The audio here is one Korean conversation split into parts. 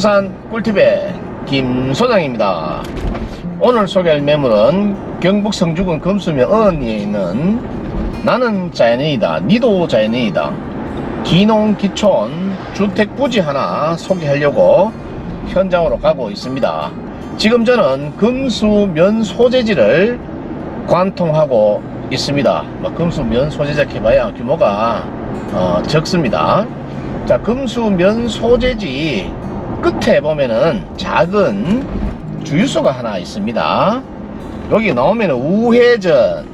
부동산 꿀팁의 김 소장입니다. 오늘 소개할 매물은 경북 성주군 금수면 어언리에 있는 나는 자연인이다. 니도 자연인이다. 기농 기촌 주택 부지 하나 소개하려고 현장으로 가고 있습니다. 지금 저는 금수면 소재지를 관통하고 있습니다. 뭐 금수면 소재자 해봐야 규모가 어, 적습니다. 자, 금수면 소재지 끝에 보면은 작은 주유소가 하나 있습니다. 여기 나오면 우회전.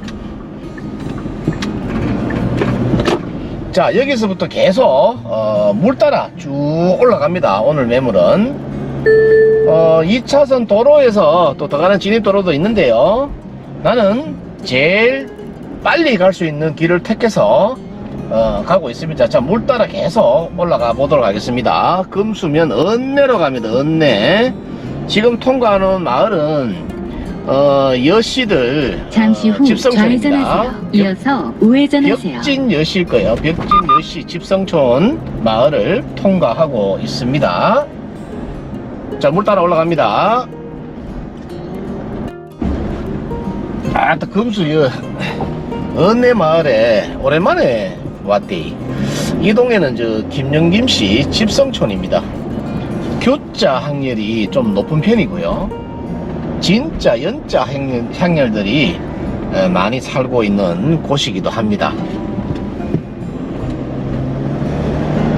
자, 여기서부터 계속 어, 물 따라 쭉 올라갑니다. 오늘 매물은 어, 2차선 도로에서 또더 가는 진입도로도 있는데요. 나는 제일 빨리 갈 수 있는 길을 택해서 어, 가고 있습니다. 자, 물 따라 계속 올라가 보도록 하겠습니다. 금수면 은내로 갑니다. 은내. 지금 통과하는 마을은 어, 여씨들 잠시 어, 후 집성촌입니다. 좌회전하세요. 이어서 우회전하세요. 벽진 여시일 거예요. 벽진 여시 집성촌 마을을 통과하고 있습니다. 자, 물 따라 올라갑니다. 아, 또 금수, 여, 은내 마을에 오랜만에 왔대. 이 동네는 저 김영김 씨 집성촌입니다. 교자 학렬이 좀 높은 편이고요. 진짜 연자 학렬, 학렬들이 에, 많이 살고 있는 곳이기도 합니다.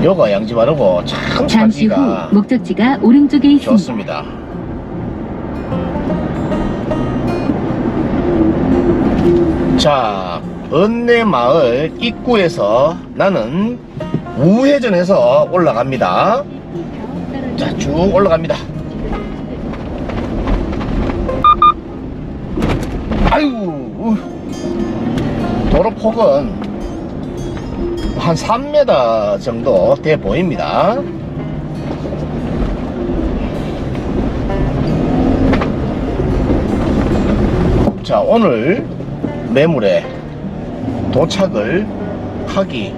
요거 양지 바르고 참 잠시 후 목적지가 오른쪽에 있습니다. 좋습니다. 자, 은내마을 입구에서 나는 우회전해서 올라갑니다. 자, 쭉 올라갑니다. 아유, 도로 폭은 한 3m 정도 돼 보입니다. 자, 오늘 매물에 도착을 하기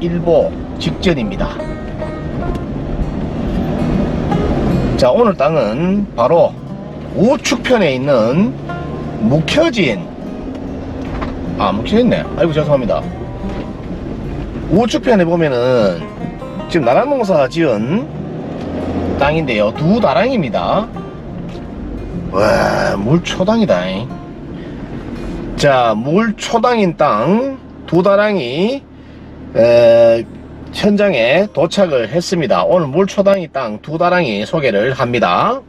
일보 직전입니다. 자, 오늘 땅은 바로 우측편에 있는 묵혀진 아, 묵혀있네. 아이고, 죄송합니다. 우측편에 보면은 지금 나라농사 지은 땅인데요. 두 다랑입니다. 와, 물 초당이다. 자, 물 초당인 땅 두 다랑이 에, 현장에 도착을 했습니다. 오늘 물 초당이 땅 두 다랑이 소개를 합니다.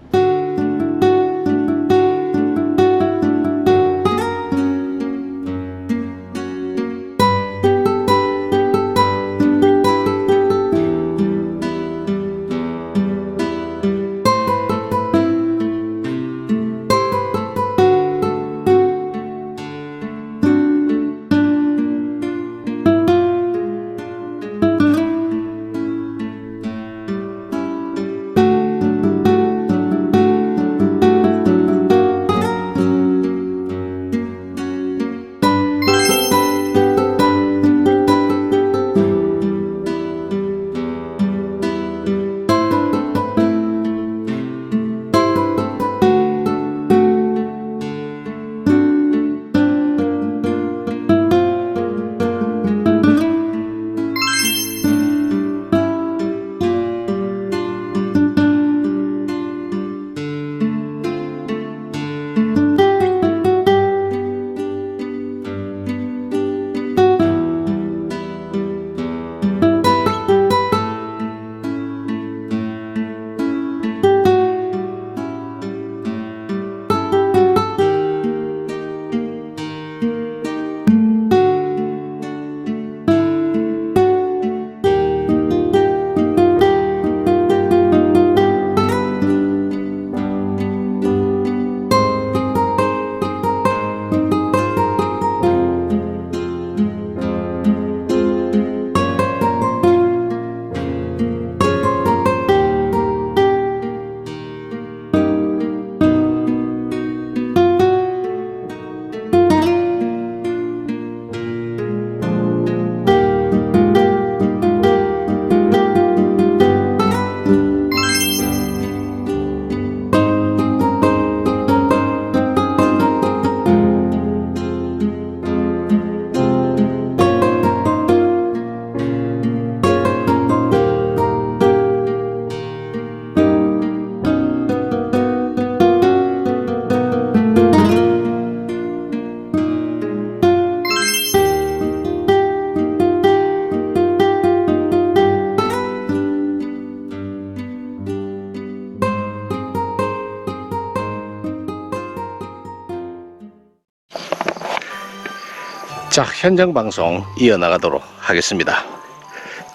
자, 현장 방송 이어나가도록 하겠습니다.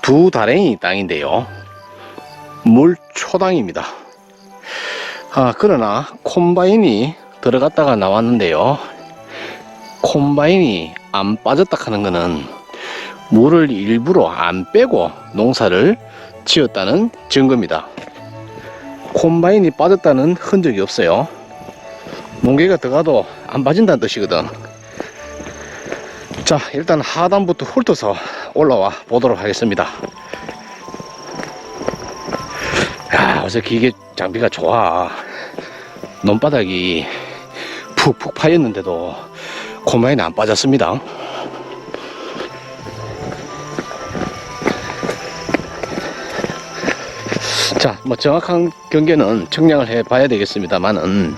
두 다랭이 땅인데요. 물 초당입니다. 아, 그러나 콤바인이 들어갔다가 나왔는데요. 콤바인이 안 빠졌다 하는 것은 물을 일부러 안 빼고 농사를 지었다는 증거입니다. 콤바인이 빠졌다는 흔적이 없어요. 몽개가 들어가도 안 빠진다는 뜻이거든. 자, 일단 하단부터 훑어서 올라와 보도록 하겠습니다. 야, 어서 기계 장비가 좋아. 논바닥이 푹푹 파였는데도 콤바인이 안 빠졌습니다. 자, 뭐 정확한 경계는 측량을 해 봐야 되겠습니다만은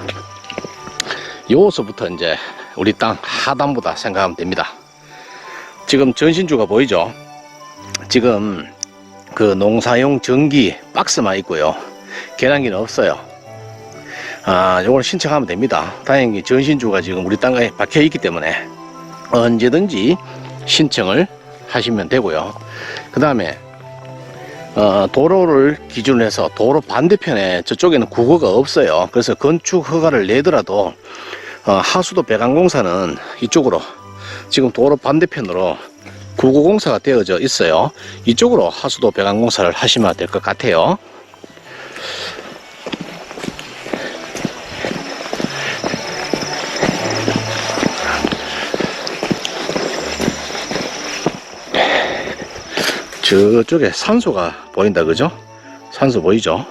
요서부터 이제 우리 땅 하단보다 생각하면 됩니다. 지금 전신주가 보이죠? 지금 그 농사용 전기 박스만 있고요. 계량기는 없어요. 아, 요걸 신청하면 됩니다. 다행히 전신주가 지금 우리 땅에 박혀 있기 때문에 언제든지 신청을 하시면 되고요. 그 다음에 어, 도로를 기준으로 해서 도로 반대편에 저쪽에는 국어가 없어요. 그래서 건축 허가를 내더라도 어, 하수도 배관공사는 이쪽으로 지금 도로 반대편으로 구구공사가 되어져 있어요. 이쪽으로 하수도 배관공사를 하시면 될 것 같아요. 저쪽에 산소가 보인다 그죠? 산소 보이죠?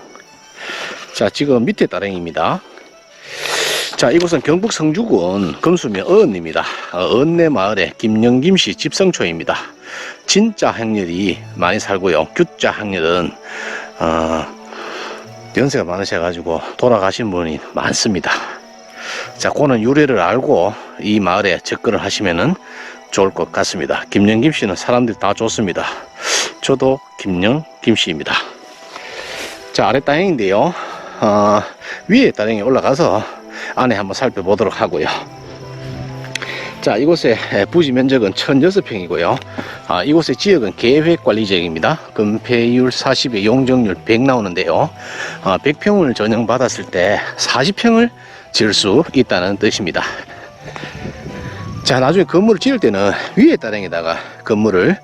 자 지금 밑에 따릉입니다. 자 이곳은 경북 성주군 금수면 어언입니다. 어, 언내 마을의 김영김씨 집성초입니다. 진짜 학렬이 많이 살고요. 규자 학렬은 어, 연세가 많으셔 가지고 돌아가신 분이 많습니다. 자, 그는 유래를 알고 이 마을에 접근을 하시면은 좋을 것 같습니다. 김영김 씨는 사람들이 다 좋습니다. 저도 김영김 씨입니다. 자, 아래 땅인데요. 어, 위에 땅에 올라가서 안에 한번 살펴보도록 하고요. 자, 이곳의 부지 면적은 1006평이고요. 아, 이곳의 지역은 계획관리지역입니다. 금폐율 40에 용적률 100 나오는데요. 아, 100평을 전용받았을 때 40평을 지을 수 있다는 뜻입니다. 자, 나중에 건물을 지을 때는 위에 따릉에다가 건물을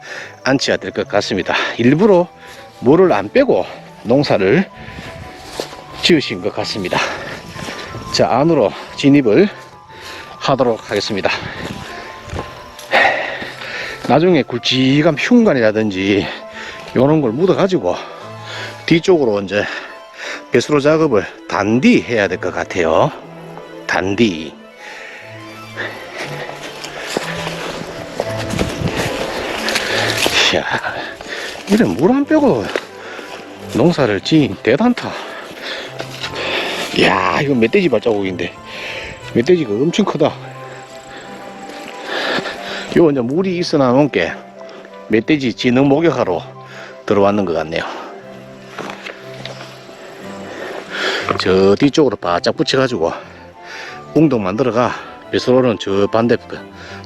안치해야 될 것 같습니다. 일부러 물을 안 빼고 농사를 지으신 것 같습니다. 자, 안으로 진입을 하도록 하겠습니다. 나중에 굵직한 흉관이라든지 이런 걸 묻어 가지고 뒤쪽으로 이제 배수로 작업을 단디 해야 될 것 같아요. 단디. 이야, 이래 물안 빼고 농사를 지인 대단타. 이야, 이거 멧돼지 발자국인데. 멧돼지가 엄청 크다. 요 이제 물이 있어 나온 게 멧돼지 지능 목욕하러 들어왔는 것 같네요. 저 뒤쪽으로 바짝 붙여가지고 웅덩 만들어가 배수로는 저 반대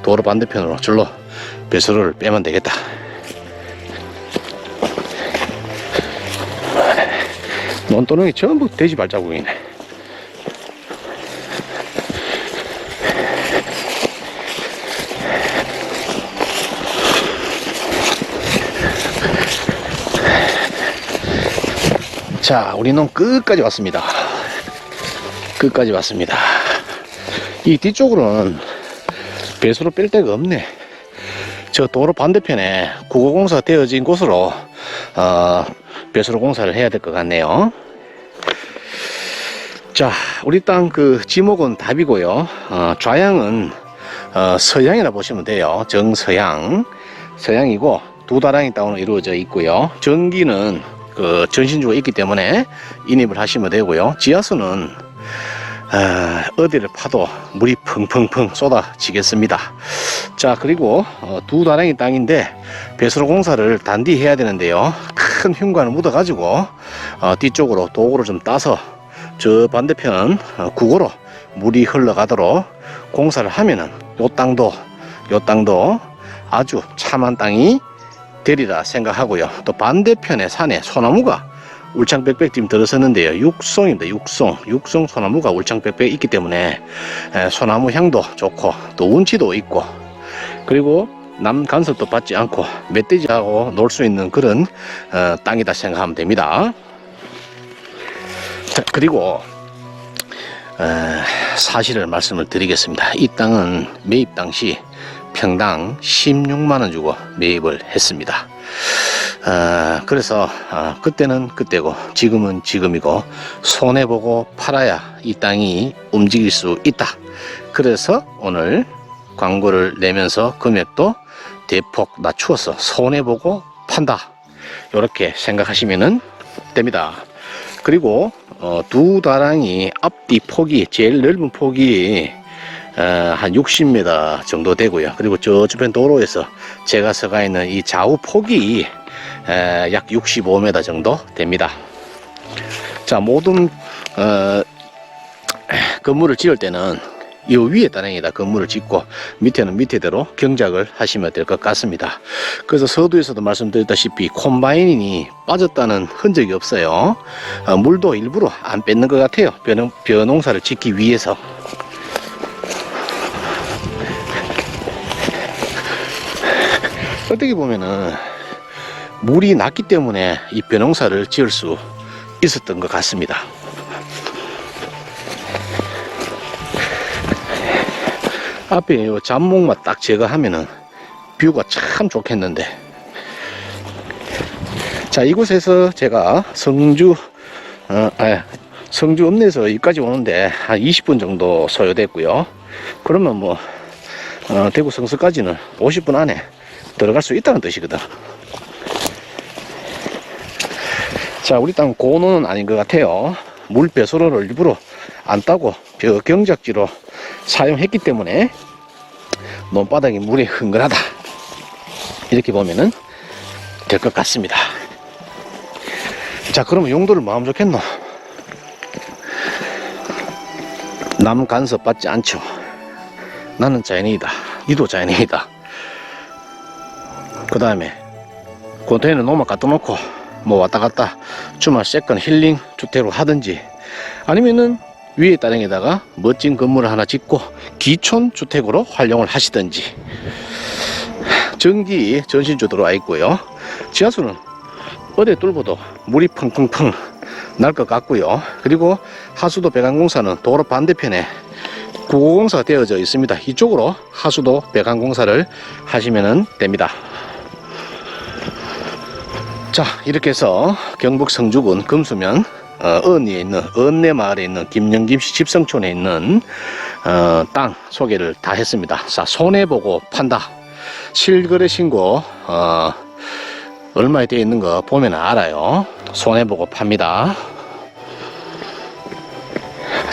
도로 반대편으로 절로 배수로를 빼면 되겠다. 논도렁이 전부 돼지 발자국이네. 자, 우리 농 끝까지 왔습니다. 끝까지 왔습니다. 이 뒤쪽으로는 배수로 뺄 데가 없네. 저 도로 반대편에 국어공사 되어진 곳으로 어, 배수로 공사를 해야 될 것 같네요. 자, 우리 땅 그 지목은 답이고요. 어, 좌양은 어, 서양이라 보시면 돼요. 정서양 서양이고 두 다랑이 땅으로 이루어져 있고요. 전기는 그 전신주가 있기 때문에 인입을 하시면 되고요. 지하수는 아, 어디를 파도 물이 펑펑펑 쏟아지겠습니다. 자 그리고 어, 두 다랑이 땅인데 배수로 공사를 단디 해야 되는데요. 큰 흉관을 묻어가지고 어, 뒤쪽으로 도구를 좀 따서 저 반대편 어, 국으로 물이 흘러가도록 공사를 하면은 요 땅도 요 땅도 아주 참한 땅이 되리라 생각하고요. 또 반대편에 산에 소나무가 울창백백 지금 들어섰는데요. 육송입니다. 육송. 육송 소나무가 울창백백 있기 때문에 에, 소나무 향도 좋고 또 운치도 있고 그리고 남 간섭도 받지 않고 멧돼지하고 놀 수 있는 그런 어, 땅이다 생각하면 됩니다. 자, 그리고 어, 사실을 말씀을 드리겠습니다. 이 땅은 매입 당시 평당 16만 원 주고 매입을 했습니다. 어, 그래서 어, 그때는 그때고 지금은 지금이고 손해 보고 팔아야 이 땅이 움직일 수 있다. 그래서 오늘 광고를 내면서 금액도 대폭 낮추어서 손해 보고 판다. 이렇게 생각하시면 됩니다. 그리고 어, 두 다랑이 앞뒤 폭이 제일 넓은 폭이 어, 한 60m 정도 되고요. 그리고 저 주변 도로에서 제가 서가 있는 이 좌우 폭이 에, 약 65m 정도 됩니다. 자, 모든 어, 건물을 지을 때는 이 위에 따랭이다 건물을 짓고 밑에는 밑에대로 경작을 하시면 될 것 같습니다. 그래서 서두에서도 말씀드렸다시피 콤바인이 빠졌다는 흔적이 없어요. 어, 물도 일부러 안 뺏는 것 같아요. 벼농, 벼농사를 짓기 위해서. 어떻게 보면은 물이 났기 때문에 이 벼농사를 지을 수 있었던 것 같습니다. 앞에 요 잡목만 딱 제거하면은 뷰가 참 좋겠는데 자 이곳에서 제가 성주 어, 아, 성주 읍내에서 여기까지 오는데 한 20분 정도 소요됐고요 그러면 뭐 어, 대구 성서까지는 50분 안에 들어갈 수 있다는 뜻이거든. 자 우리 땅 고노는 아닌 것 같아요. 물 배수로를 일부러 안 따고 벼 경작지로 사용했기 때문에 논바닥이 물이 흥건하다. 이렇게 보면은 될 것 같습니다. 자 그러면 용도를 마음 좋겠노? 남 간섭 받지 않죠. 나는 자연인이다. 니도 자연인이다 그 다음에 컨테이너 노만 갖다 놓고 뭐 왔다 갔다 주말 세컨 힐링 주택으로 하든지 아니면은 위에 따릉에다가 멋진 건물을 하나 짓고 기촌 주택으로 활용을 하시든지. 전기 전신주 들어와 있고요. 지하수는 어디 뚫어도 물이 펑펑펑 날 것 같고요. 그리고 하수도 배관공사는 도로 반대편에 구호공사가 되어져 있습니다. 이쪽으로 하수도 배관공사를 하시면 됩니다 자 이렇게 해서 경북 성주군 금수면 어, 언니에 있는 언내 마을에 있는 김영김씨 집성촌에 있는 어, 땅 소개를 다 했습니다. 자 손해 보고 판다. 실거래 신고 어, 얼마에 되어 있는 거 보면 알아요. 손해 보고 팝니다.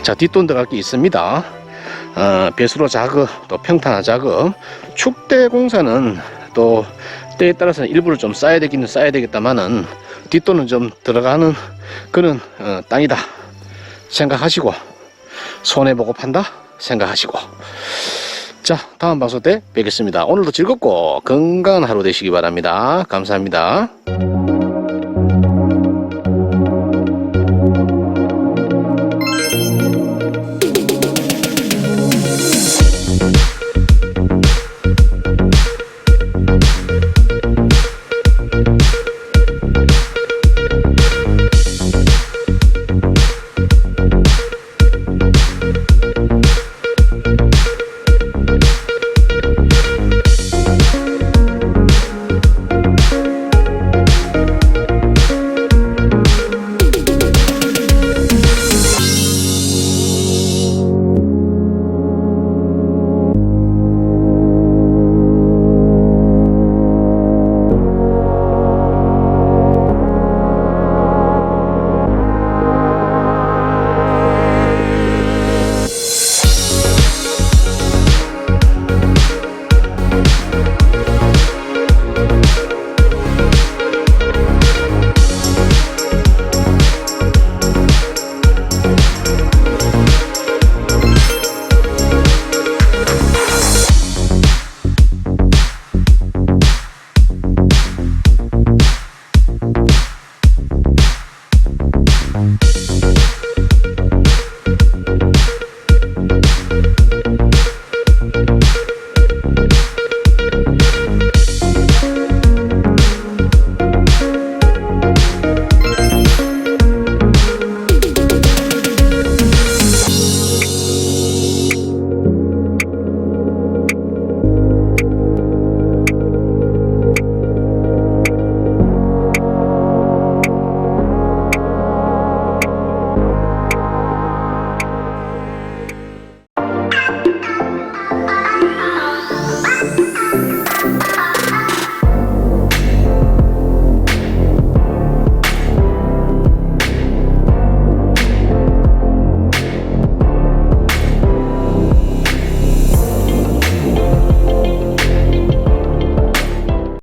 자 뒷돈 들어갈 게 있습니다. 어, 배수로 작업 또 평탄화 작업 축대 공사는 또 때에 따라서는 일부를 좀 쌓아야 되기는 쌓아야 되겠다마는 뒷돈은 좀 들어가는 그런 어, 땅이다 생각하시고 손해보고 판다 생각하시고. 자 다음 방송 때 뵙겠습니다. 오늘도 즐겁고 건강한 하루 되시기 바랍니다. 감사합니다